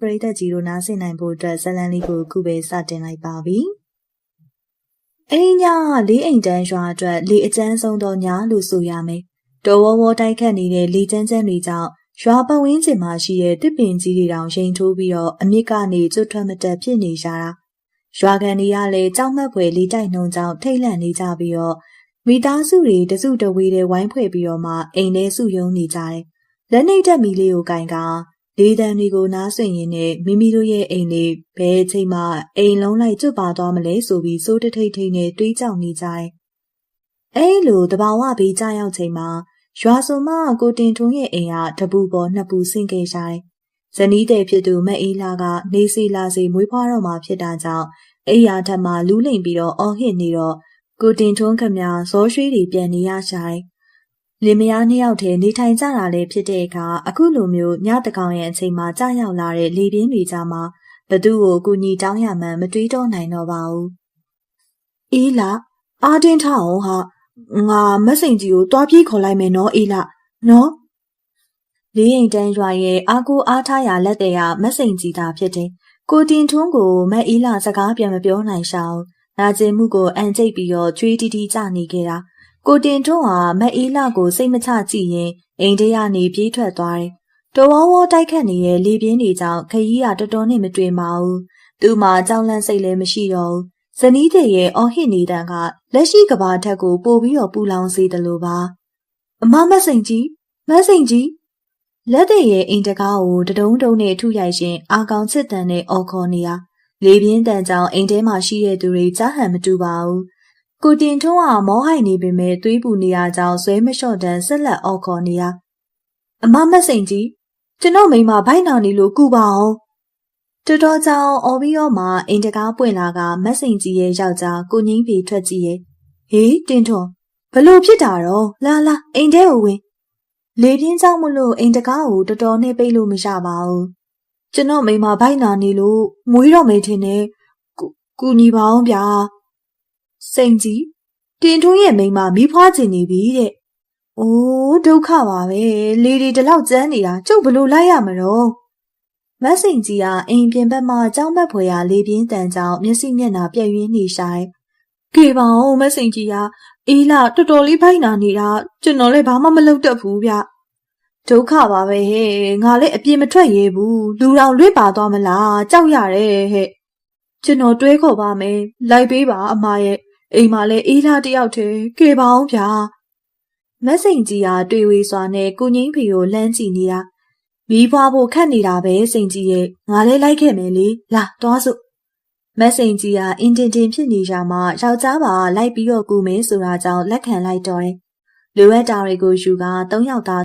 ပရိသတ်ကြီးတို့နားဆင်နိုင်ဖို့အတွက်ဇတ်လန်လေးကိုခုပဲစတင်လိုက်ပါပြီ။အိမ်ညာလေးအိမ်တန်းရွာအတွက်လေအကျန်းဆုံးသောညလို့ဆိုရမယ်။တော်ဝဝတိုက်ခတ်နေတဲ့လေကျန်းကျန်းတွေကြောင့်ရွာပတ်ဝန်းကျင်မှာရှိတဲ့တစ်ပင်ကြီးတွေတောင်ရင်ထိုးပြီးတော့အမြစ်ကနေကျွတ်ထွက်မတက်ဖြစ်နေကြတာ။ရွာကန်တွေကလည်းကြောက်မက်ဖွယ်လေတိုက်နှုံကြောင့်ထိတ်လန့်နေကြပြီးတော့မိသားစုတွေတစုတဝေးတွေဝိုင်းဖွဲ့ပြီးတော့မှအိမ်ထဲစုယုံနေကြတယ်။လက်နှိပ်တက်မီလေးကိုကင်က လေးတန်းတွေကိုနားဆွင့်ရင်းနဲ့မိမိတို့ရဲ့အိမ်လေးဘယ်အချိန်မှအိမ်လုံးလိုက်ကျွတ်ပါသွားမလဲဆိုပြီးစိုးတထိတ်ထိတ်နဲ့တွေးကြောက်နေကြတယ်။အဲလိုတဘာဝဘေးကြရောက်ချိန်မှာရွာစုံမကိုတင်ထွန်းရဲ့အိမ်ကတပူပေါ်နှစ်ပူဆင့်ခဲ့ကြတယ်။ဇနီးတဲ့ဖြစ်သူမအေးလာကနေစီလာစီမွေးဖွားတော့မှဖြစ်တာကြောင့်အိယာထက်မှလူးလိမ်ပြီးတော့အော်ဟစ်နေတော့ကိုတင်ထွန်းခမဇောရွှေတွေပြန်နေရဆိုင်။ လင်မယားနှစ်ယောက်တည်းနေထိုင်ကြတာလည်းဖြစ်တဲ့အခါအခုလိုမျိုးညတကောင်ရဲ့အချိန်မှာကြာရောက်လာတဲ့လေပြင်းတွေကြားမှာဘသူ့ကိုအကူညီတောင်းရမှန်းမတွေးတော့နိုင်တော့ပါဘူး။အေးလာအာတင်းထအောင်ဟာငါမက်စိန်ကြီးကိုတွားပြေးခေါ်လိုက်မယ်နော်အေးလာနော်လေးရင်တန်းရွာရဲ့အာကိုအားထားရလက်တဲ့ရမက်စိန်ကြီးသာဖြစ်တယ်။ကိုတင်ထွန်းကိုမက်အေးလာစကားပြန်မပြောနိုင်ရှာဘူး။နာကျင်မှုကိုအန်ကျိတ်ပြီးတော့ချွေးတီတီကြနေခဲ့တာ။ ကိုတင်ထွန်းဟာမက်အေးလာကိုစိတ်မချကြည့်ရင်အိမ်ထဲကနေပြေးထွက်သွားတယ်။တော်ဝဝတိုက်ခတ်နေတဲ့လေပြင်းတွေကြောင့်ခရီးကတော်တော်နဲ့မတွေ့ပါဘူး။သူ့မှာကြောက်လန့်စိတ်လည်းမရှိတော့ဘူး။ဇနီးတဲ့ရဲ့အော်ဟစ်နေတန်ကလက်ရှိကဘာထက်ကိုပို့ပြီးတော့ပူလောင်စေတယ်လို့ပါ။အမမက်စိန်ကြီးမက်စိန်ကြီးလက်တဲ့ရဲ့အိမ်တကားကိုတဒုံဒုံနဲ့ထုရိုက်ရှင်အာကောင်ချစ်တန်နဲ့အော်ခေါ်နေရလေပြင်းတန်ကြောင်အိမ်ထဲမှာရှိတဲ့သူတွေကြားဟန်မတူပါဘူး ကိုတင်ထွန်းကမောဟိုက်နေပေမဲ့သွေးပူနေရကြောင်ဇွဲမလျှော့တန်ဆက်လက်အော်ခေါ်နေရအမမက်စိန်ကြီးကျွန်တော်မိမဘိုက်နာနေလို့ကူပါအောင်တော်တော်ကြောင်အော်ပြီးတော့မှအိမ်တကားပွင့်လာကမက်စိန်ကြီးရဲ့ယောက်ျားကိုငင်းပြေထွက်ကြည့်ရဲ့ဟေးတင်ထွန်းဘလို့ဖြစ်တာတော့လာလာအိမ်ထဲကိုဝင်လေပြင်းကြောင့်မလို့အိမ်တကားကိုတော်တော်နဲ့ပိတ်လို့မရပါဘူး။ကျွန်တော်မိမဘိုက်နာနေလို့မွေးတော့မေးထင်တယ်။ကူညီပါအောင်ဗျာ။ စိန်ကြီးတင်ထွန်းရဲ့မိမမိဖွားချင်နေပြီတဲ့။အိုးဒုက္ခပါပဲ။လေဒီတလောက်ကျန်းနေတာကျုပ်ဘလို့လိုက်ရမလို့။မတ်စိန်ကြီးကအိမ်ပြင်ဘက်မှာကြောင်းမက်ဖွယ်ရာလေပြင်းတန်ကြောင်မျက်စိမျက်နှာပြည့်ရင်းနေဆိုင်။ကေပါအောင်မတ်စိန်ကြီးကအေးလာတော်တော်လေးဖိုက်နာနေတာကျွန်တော်လည်းဘာမှမလုပ်တတ်ဘူးဗျဒုက္ခပါပဲဟဲ့ငါလည်းအပြင်းမထွက်ရဲဘူးလူတော်လွတ်ပါသွားမလားကြောက်ရတယ်ဟဲ့ကျွန်တော်တွေးခေါ်ပါမယ်လိုက်ပေးပါအမရဲ့ အိမ်မှာလည်းအေးလာတယောက်တည်းကေပါအောင်ဗျာမက်စိန်ကြီးကတွေ့ဝေစွာနဲ့ကိုငိမ့်ဖေကိုလှမ်းကြည့်နေတာမီးဖွားဖို့ခက်နေတာပဲစိန်ကြီးရဲ့ငါလည်းလိုက်ခဲ့မယ်လေလာသွားစို့မက်စိန်ကြီးကအင်တင်တင်ဖြစ်နေကြမှာယောက်ျားပါလိုက်ပြီးတော့ကူမယ်ဆိုတာကြောင့်လက်ခံလိုက်တော့တယ်။လိုအပ်တာတွေကိုယူက၃ယောက်သား